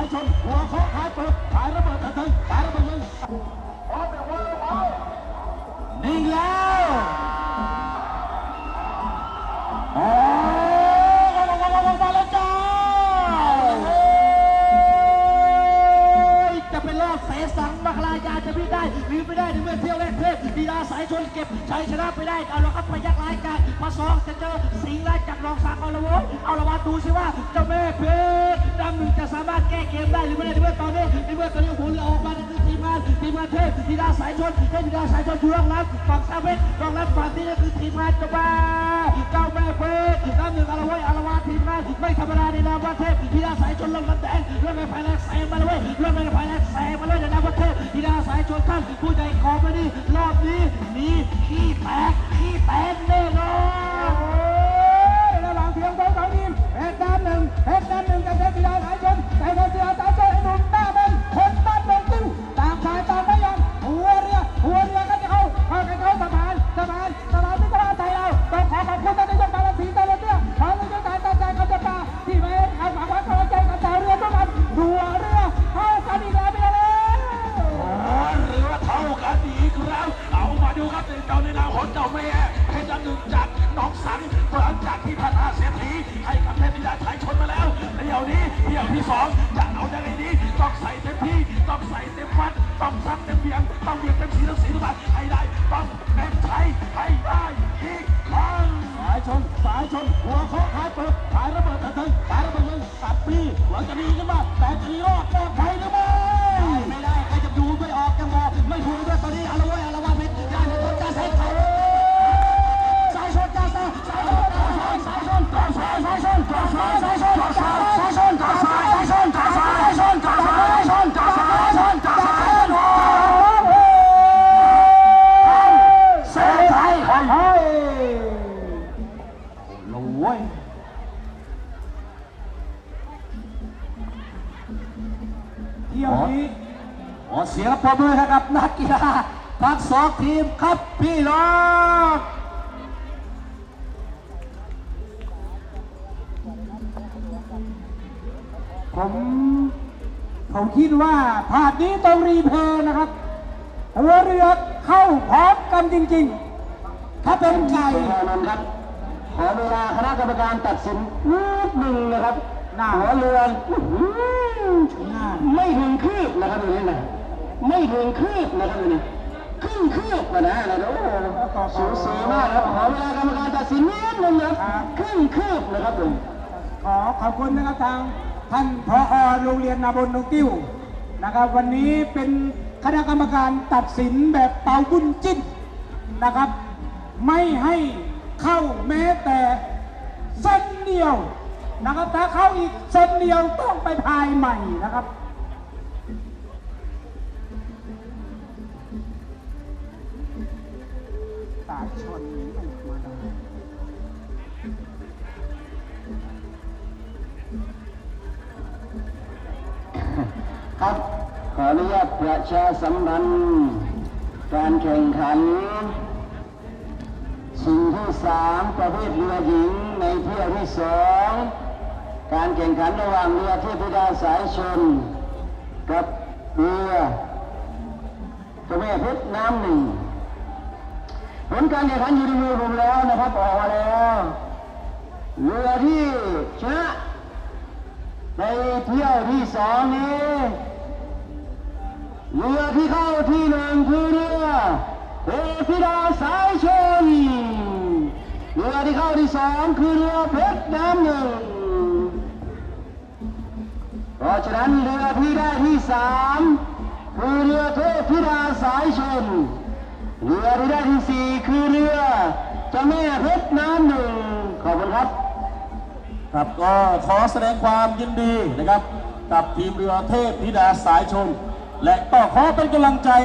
ายชนหัวเคาะขายเปิดขายระเบิดกระเทิงขายระเบิดยิงนิ่งแล้วโอ้มาแล้วจ้าจะเป็นรอเสสังมักลายาจะพิได้หรือไม่ได้ในเมื่อเที่ยวแรกเทพดีดาสายชนเก็บชัยชนะไปได้เอาละครับพยักลายกายมาสองจะเจอ สิงห์ราชจากรองสักดิ์เอาละวยเอาละมาดูสิว่าเจ้าแม่เพชรดำหนึ่งจะสามารถแก้เกมได้หรือไม่ได้ในเมื่อตอนนี้ในเมื่อตอนนี้หัวเรือออกมาในทีมงานทีมงานเทพดีดาสายชนเทพดีดาสายชนอยู่รองรับฝั่งซาเวทรองรับฝั่งที่นี่คือทีมงานเจ้าแม่เจ้าแม่เพชรดำหนึ่งเอาละว้ยเอาละวาทีมงานไม่ธรรมดาในนามว่าเทพดีดาสายชนลงน้ำแดงเรื่องในภายในแซงมาเลยเว้ยเรื่องในภายในแซงมาเลยในนามว่าเทพดีดาสายชนท่านผู้ใจขอมานี่รอบนี้หนีขี้แตกขี้แตกแน่นอน ที่พัฒนาเสียทีให้กับเทพธิดาไทยชนมาแล้วเที่ยวนี้เที่ยวที่สองจะเอายังไงดีต้องใส่เต็มที่ต้องใส่เต็มฟันต้องซัดเต็มเบียงต้องเบียงเต็มสีทั้งสีทุกบาทให้ได้ต้องเป็นไทยให้ได้อีกครั้งสายชนสายชนหัวเคาะท้ายเปิดท้ายระเบิดทันทีท้ายระเบิดเลยตัดปีหวังจะดีขึ้นมาแต่จะดีรอดปลอดภัยหรือไม่ไม่ได้ใครจะดูไม่ออกจะมองไม่ถูกด้วยตอนนี้อารวาสอารวาสเพชรยานชนจ้าสายเขา ที่ยวนี้ขอเสียงปรบมือให้กับนักกีฬาทั้งสองทีมครับพี่น้องผมผมคิดว่าภาพนี้ต้องรีเพลย์นะครับหัวเรือเข้าพร้อมกันจริงๆ ถ้าเป็นไก่ขอนนท์ครับ ขอเวลาคณะกรรมการตัดสินนิดหนึ่งนะครับหน้าหัวเรืออื้อหือหน้า ไม่ถึงคืบนะครับตรงนี้นะไม่ถึงคืบนะครับตรงนี้ครึ่งคืบนะนะโอ้โหสูสีมากครับขอเวลากรรมการตัดสินนิดหนึ่งนะครับครึ่งคืบนะครับผมขอขอบคุณนะครับทางท่านพอโรงเรียนนาบนนงติ้วนะครับ วันนี้เป็นคณะกรรมการตัดสินแบบเป่าบุญจิ้นนะครับ ไม่ให้เข้าแม้แต่เส้นเดียว นะครับ ถ้าเข้าอีกเส้นเดียวต้องไปพายใหม่นะครับตาชนไม่ธรรมดาครับขออนุญาตประชาสัมพันธ์การแข่งขันชิงที่สามประเภทเรือหญิงในเที่ยวที่สอง การแข่งขันระหว่างเรือเทพธิดาสายชน กับเรือเจ้าแม่เพชรน้ำหนึ่งผลการแข่งขันอยู่ในมือผมแล้วนะครับออกมาแล้วเรือที่ชนะในเที่ยวที่สองนี้เรือที่เข้าที่หนึ่งคือเรือเทพิดาสายชนเรือที่เข้าที่สองคือเรือเพชรน้ำหนึ่ง เพราะฉะนั้นเรือที่ได้ที่สามคือเรือเทพธิดาสายชน เรือที่ได้ที่สี่คือเรือเจ้าแม่เพชรน้ำหนึ่งขอบคุณครับ ครับก็ขอแสดงความยินดีนะครับ กับทีมเรือเทพธิดาสายชน และก็ขอเป็นกำลังใจ